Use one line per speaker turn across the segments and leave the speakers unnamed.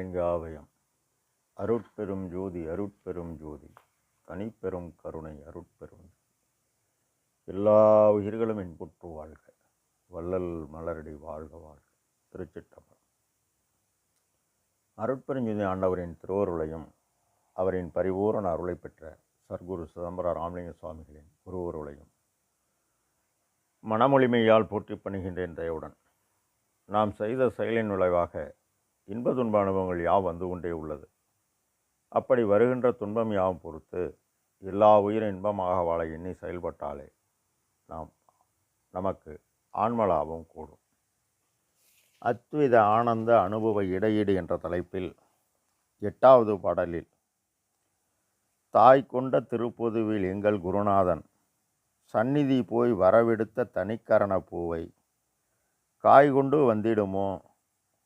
ராமலிங்காபயம் அருட்பெரும் ஜோதி அருட்பெரும் ஜோதி. தனிப்பெரும் கருணை அருட்பெரும் எல்லா உயிர்களும் இன்புற்று வாழ்க. வள்ளல் மலரடி வாழ்க வாழ்க. திருச்சிட்டம்பலம் அருட்பெருஞ்சுதி ஆண்டவரின் திருவருளையும் அவரின் பரிபூரண அருளை பெற்ற சர்க்குரு சிதம்பர ராமலிங்க சுவாமிகளின் குருவருளையும் மனமொழிமையால் போற்றி பணிகின்றேன் தயவுடன். நாம் செய்த செயலின் விளைவாக இன்ப துன்ப அனுபவங்கள் யாவும் வந்து கொண்டே உள்ளது. அப்படி வருகின்ற துன்பம் யாவும் பொறுத்து எல்லா உயிரும் இன்பமாக வாழ எண்ணி செயல்பட்டாலே நாம் நமக்கு ஆன்மலாபம் கூடும். அத்வித ஆனந்த அனுபவ இடையீடு என்ற தலைப்பில் எட்டாவது பாடலில் தாய் கொண்ட திருப்பொதுவில் எங்கள் குருநாதன் சந்நிதி போய் வரவெடுத்த தனிக்கரண பூவை காய் கொண்டு வந்திடுமோ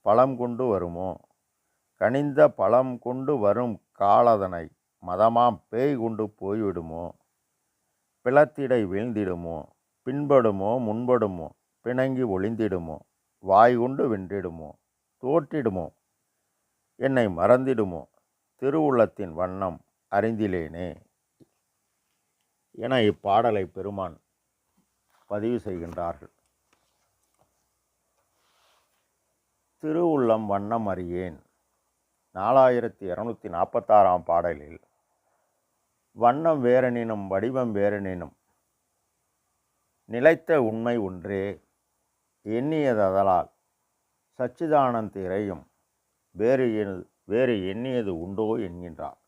பழம் கொண்டு வருமோ? கனிந்த பழம் கொண்டு வரும் காலதனை மதமாம் பேய் கொண்டு போய்விடுமோ? பிளத்திடை வீழ்ந்திடுமோ? பின்படுமோ? முன்படுமோ? பிணங்கி ஒளிந்திடுமோ? வாய் கொண்டு வென்றிடுமோ? தோற்றிடுமோ? என்னை மறந்திடுமோ? திருவுள்ளத்தின் வண்ணம் அறிந்திலேனே. என இப்பாடலை பெருமான் பதிவு செய்கின்றார்கள். திருவுள்ளம் வண்ணம் அறியேன். நாலாயிரத்தி இரநூத்தி நாற்பத்தாறாம் பாடலில் வண்ணம் வேறெனினும் வடிவம் வேறெனினும் நிலைத்த உண்மை ஒன்றே எண்ணியதலால் சச்சிதானந்திரையும் வேறு எது- வேறு எண்ணியது உண்டோ என்கின்றார்.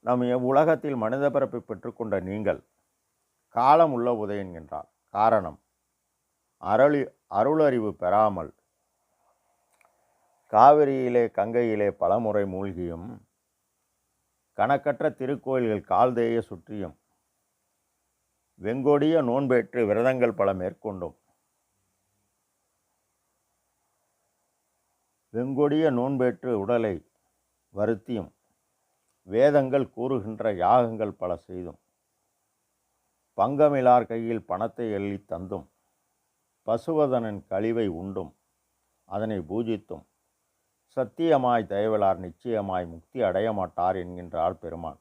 நம் உலகத்தில் மனித பிறப்பை பெற்றுக்கொண்ட நீங்கள் காலம் உள்ள உதய என்கின்றார் காரணம் அருளி அருளறிவு பெறாமல் காவிரியிலே கங்கையிலே பலமுறை மூழ்கியும் கணக்கற்ற திருக்கோயில்கள் கால்தேய சுற்றியும் வெங்கொடிய நோன்பேற்று விரதங்கள் பல மேற்கொண்டும். வெங்கொடிய நோன்பேற்று உடலை வருத்தியும் வேதங்கள் கூறுகின்ற யாகங்கள் பல செய்தும் பங்கமிலார் கையில் பணத்தை எள்ளி தந்தும் பசுவதனின் கழிவை உண்டும் அதனை பூஜித்தும். சத்தியமாய் தயவலார் நிச்சயமாய் முக்தி அடைய மாட்டார் என்கின்றார் பெருமான்.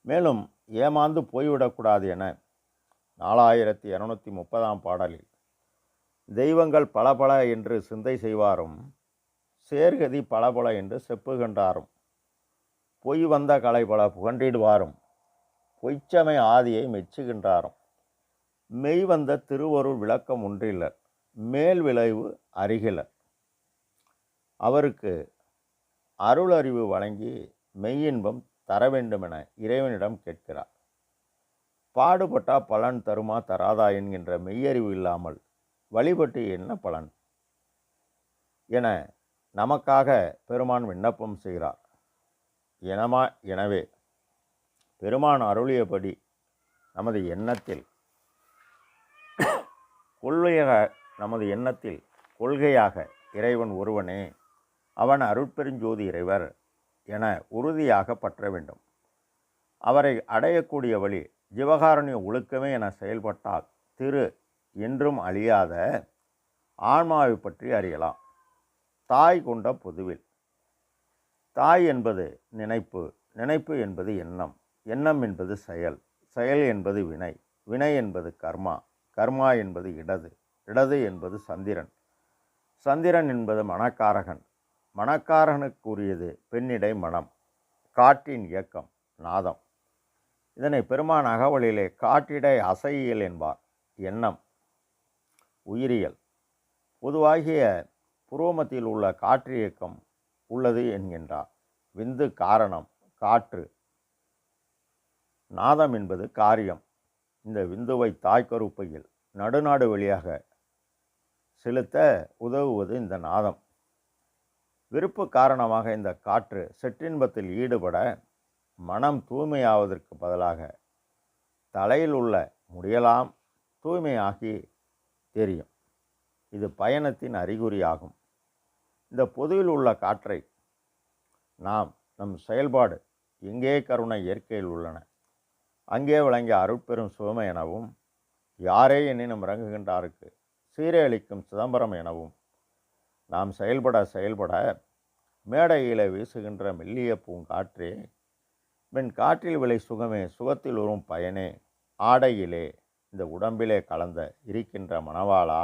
மேலும் ஏமாந்து போய்விடக்கூடாது என நாலாயிரத்தி இரநூத்தி முப்பதாம் பாடலில் தெய்வங்கள் பலபல என்று சிந்தை செய்வாரும் சேர்கதி பலபல என்று செப்புகின்றாரும். பொய் வந்த கலை பல புகண்டிடுவாரும் பொய்ச்சமை ஆதியை மெச்சுகின்றாரும். மெய் வந்த விளக்கம் ஒன்றில்லர் மேல் விளைவு அருகிலர் அவருக்கு அருளறிவு வழங்கி மெய்யின்பம் தர வேண்டுமென இறைவனிடம் கேட்கிறார். பாடுபட்டா பலன் தருமா தராதா என்கின்ற மெய்யறிவு இல்லாமல் வழிபட்டு என்ன பலன்? என நமக்காக பெருமான் விண்ணப்பம் செய்கிறார். எனமா எனவே பெருமான் அருளியபடி நமது எண்ணத்தில் கொள்கையாக நமது எண்ணத்தில் கொள்கையாக இறைவன் ஒருவனே அவன் அருட்பெருஞ்சோதி இறைவர் என உறுதியாக பற்ற வேண்டும். அவரை அடையக்கூடிய வழி ஜீவகாரணிய ஒழுக்கமே என செயல்பட்டால் திரு என்றும் அழியாத ஆன்மாவை பற்றி அறியலாம். தாய் கொண்ட பொதுவில் தாய் என்பது நினைப்பு நினைப்பு என்பது எண்ணம் எண்ணம் என்பது செயல் செயல் என்பது வினை வினை என்பது கர்மா. கர்மா என்பது இடது. இடது என்பது சந்திரன். சந்திரன் என்பது மணக்காரகன். மணக்காரகனுக்குரியது பெண்ணிடை மனம். காற்றின் இயக்கம் நாதம். இதனை பெருமான் அகவலிலே காற்றிடை அசையியல் என்பார். எண்ணம் உயிரியல். பொதுவாகிய புரோமத்தில் உள்ள காற்று இயக்கம் உள்ளது என்கின்றார். விந்து காரணம் காற்று. நாதம் என்பது காரியம். இந்த விந்துவை தாய்க்கருப்பையில் நடுநாடு வழியாக செலுத்த உதவுவது இந்த நாதம். விருப்பு காரணமாக இந்த காற்று செற்றின்பத்தில் ஈடுபட மனம் தூய்மையாவதற்கு பதிலாக தலையில் உள்ள முடியலாம் தூய்மையாகி தெரியும். இது பயணத்தின் அறிகுறியாகும். இந்த பொதுவில் உள்ள காற்றை நாம் நம் செயல்பாடு எங்கே கருணை இயற்கையில் உள்ளன? அங்கே விளங்கிய அருட்பெரும் சுவமை எனவும் யாரே எண்ணினும் இறங்குகின்றாருக்கு? சீரழிக்கும் சிதம்பரம் எனவும் நாம் செயல்பட செயல்பட மேடையில் வீசுகின்ற மெல்லிய பூங்காற்றே வெண் காற்றில் விளை சுகமே சுகத்தில் வரும் பயனே ஆடையிலே இந்த உடம்பிலே கலந்த இருக்கின்ற மணவாளா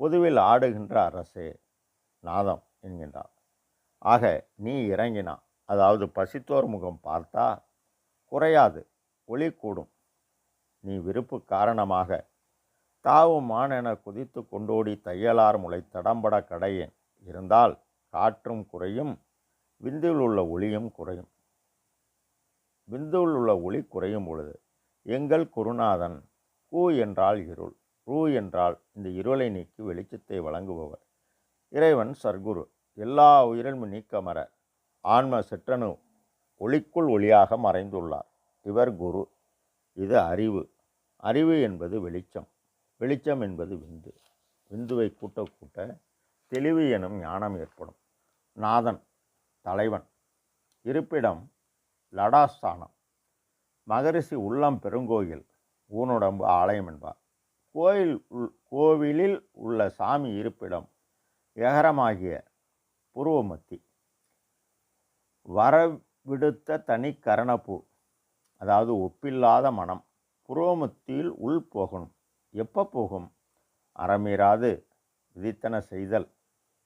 பொதுவில் ஆடுகின்ற அரசே நாதம் என்கின்றார் ஆக நீ இறங்கினா அதாவது பசித்தோர் முகம் பார்த்தா குறையாது ஒளி கூடும். நீ விருப்பு காரணமாக தாவும் என குதித்து கொண்டோடி தையலார் முளை தடம்பட கடையேன். இருந்தால் காற்றும் குறையும் விந்தில் உள்ள ஒளியும் குறையும். விந்துவில் உள்ள ஒளி குறையும் பொழுது எங்கள் குருநாதன் கூ என்றால் இருள் ரூ என்றால் இந்த இருளை நீக்கி வெளிச்சத்தை வழங்குபவர். இறைவன் சர்க்குரு எல்லா உயிரிலும் நீக்கமர ஆன்ம சிற்றனு ஒளிக்குள் ஒளியாக மறைந்துள்ளார். இவர் குரு. இது அறிவு. அறிவு என்பது வெளிச்சம். வெளிச்சம் என்பது விந்து. விந்துவை கூட்ட கூட்ட தெளிவு எனும் ஞானம் ஏற்படும். நாதன் தலைவன். இருப்பிடம் லடாஸ்தானம். மகரிஷி உள்ளம் பெருங்கோயில். ஊனுடம்பு ஆலயம் என்பார். கோயில் உள் கோவிலில் உள்ள சாமி இருப்பிடம் எகரமாகிய புருவமத்தி. வரவிடுத்த தனி கரணப்பூ அதாவது ஒப்பில்லாத மனம் புருவமத்தியில் உள் போகணும் எப்போ போகும்? அறமீறாது விதித்தன செய்தல்.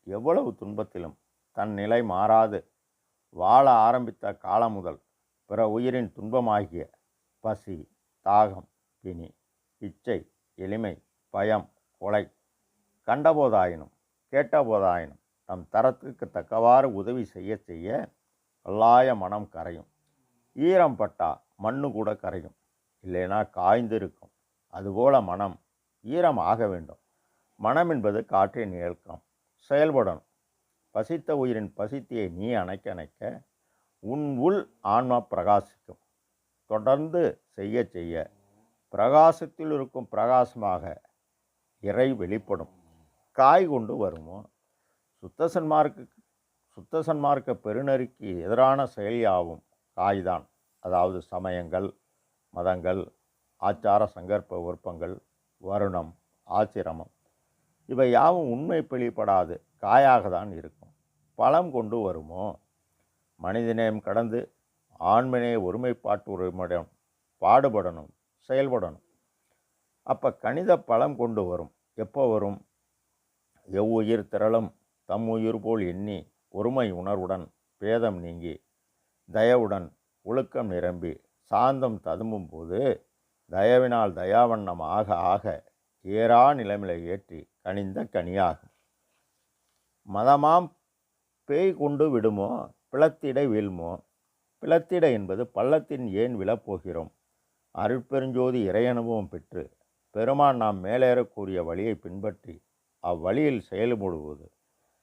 எவ்வளவு துன்பத்திலும் தன் நிலை மாறாது. வாழ ஆரம்பித்த காலம் முதல் பிற உயிரின் துன்பமாகிய பசி தாகம் பிணி இச்சை எளிமை பயம் கொலை கண்டபோதாயினும் கேட்டபோதாயினும் தம் தரத்துக்கு தக்கவாறு உதவி செய்ய செய்ய கல்லாய மனம் கரையும். ஈரம் பட்டா மண்ணு கூட கரையும். இல்லைனா காய்ந்திருக்கும் அதுபோல மனம் ஈரம் ஆக வேண்டும். மனம் என்பது காற்றின் இயக்கம் செயல்படணும். பசித்த உயிரின் பசித்தியை நீ அணைக்க அணைக்க உன் உள் ஆன்மா பிரகாசிக்கும். தொடர்ந்து செய்ய செய்ய பிரகாசத்தில் இருக்கும் பிரகாசமாக இறை வெளிப்படும். காய் கொண்டு வருமோ? சுத்த சுத்தசன்மார்க்க சுத்த சன்மார்க்க பெருநெறிக்கு எதிரான செயலியாகும் காய்தான். அதாவது சமயங்கள் மதங்கள் ஆச்சார சங்கற்ப விருப்பங்கள் வருணம் ஆசிரமம் இவை யாவும் உண்மை வெளிப்படாது காயாக தான் இருக்கும். பழம் கொண்டு வருமோ? மனிதநேயம் கடந்து ஆண்மனே ஒருமைப்பாட்டு பாடுபடணும் செயல்படணும். அப்போ கணித பழம் கொண்டு வரும். எப்போ வரும்? எவ்வுயிர் திரளும் தம் உயிர் போல் எண்ணி ஒருமை உணர்வுடன் பேதம் நீங்கி தயவுடன் ஒழுக்கம் நிரம்பி சாந்தம் ததும்பும் போது தயவினால் தயாவண்ணம் ஆக ஆக ஏறா நிலைமையை ஏற்றி கனிந்த கனியாகும். மதமாம் பேய் கொண்டு விடுமோ? பிளத்திட வீழ்மோ? பிளத்திட என்பது பள்ளத்தின் ஏன் விழப்போகிறோம்? அருட்பெருஞ்சோதி இறையனுபவம் பெற்று பெருமான் நாம் மேலேறக்கூடிய வழியை பின்பற்றி அவ்வழியில் செயல்படுவது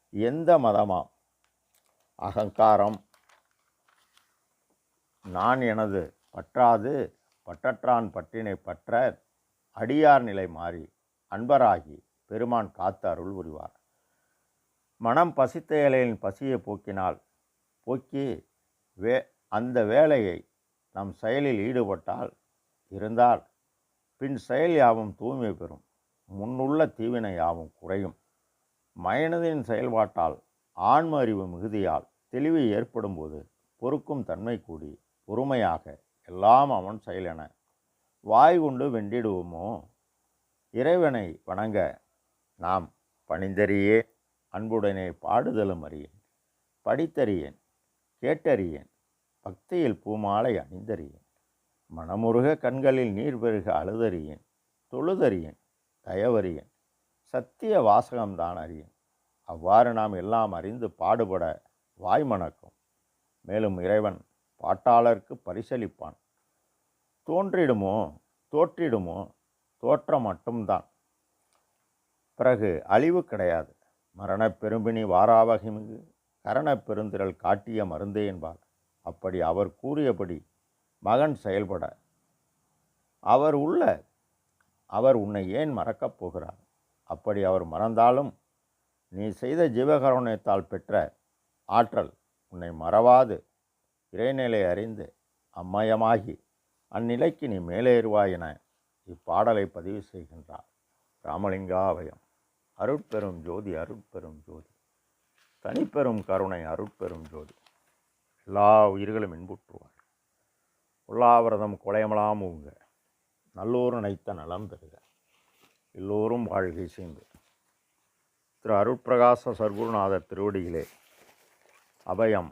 எந்த மதமாம்? அகங்காரம் நான் எனது பற்றாது பற்றற்றான் பற்றினை பற்ற அடியார் நிலை மாறி அன்பராகி பெருமான் காத்து அருள் புரிவார். மனம் பசித்த இலையின் பசியை போக்கினால் போக்கி வே அந்த வேலையை நம் செயலில் ஈடுபட்டால் இருந்தால் பின் செயல் யாவும் தூய்மை பெறும். முன்னுள்ள தீவினை யாவும் குறையும். மயனதின் செயல்பாட்டால் ஆன்ம அறிவு மிகுதியால் தெளிவு ஏற்படும்போது பொறுக்கும் தன்மை கூடி பொறுமையாக எல்லாம் அவன் செயலென வாய் கொண்டு வெண்டிடுவோமோ இறைவனை வணங்க நாம் பணிந்தறியே அன்புடனே பாடுதலும் அறியேன் படித்தறியேன் கேட்டறியேன் பக்தியில் பூமாலை அணிந்தறியேன் மனமுருக கண்களில் நீர் பெருக அழுதறியேன் தொழுதறியேன் தயவறியேன் சத்திய வாசகம்தான் அறியேன். அவ்வாறு நாம் எல்லாம் அறிந்து பாடுபட வாய் மணக்கும். மேலும் இறைவன் பாட்டாளருக்கு பரிசளிப்பான். தோன்றிடுமோ தோற்றிடுமோ தோற்றம் மட்டும்தான். பிறகு அழிவு கிடையாது. மரணப் பெரும்பினி வாராவகிமிகு கரணப் பெருந்திரள் காட்டிய மருந்தே என்பார் அப்படி அவர் கூறியபடி மகன் செயல்பட. அவர் உள்ள அவர் உன்னை ஏன் மறக்கப் போகிறார்? அப்படி அவர் மறந்தாலும் நீ செய்த ஜீவகரணத்தால் பெற்ற ஆற்றல் உன்னை மறவாது. இறைநிலை அறிந்து அம்மயமாகி அந்நிலைக்கு நீ மேலேறுவாய் என இப்பாடலை பதிவு செய்கின்றார். ராமலிங்காவயம். அருட்பெரும் ஜோதி அருட்பெரும் ஜோதி. தனிப்பெரும் கருணை அருட்பெரும் ஜோதி. எல்லா உயிர்களும் இன்புற்றுவார் உல்லாவிரதம் குலையமலாம் உங்க நல்லோர் நினைத்த நலம் பெறுக. எல்லோரும் வாழ்கை சேர்ந்து திரு அருட்பிரகாச சர்க்குருநாதர் திருவடியிலே அபயம்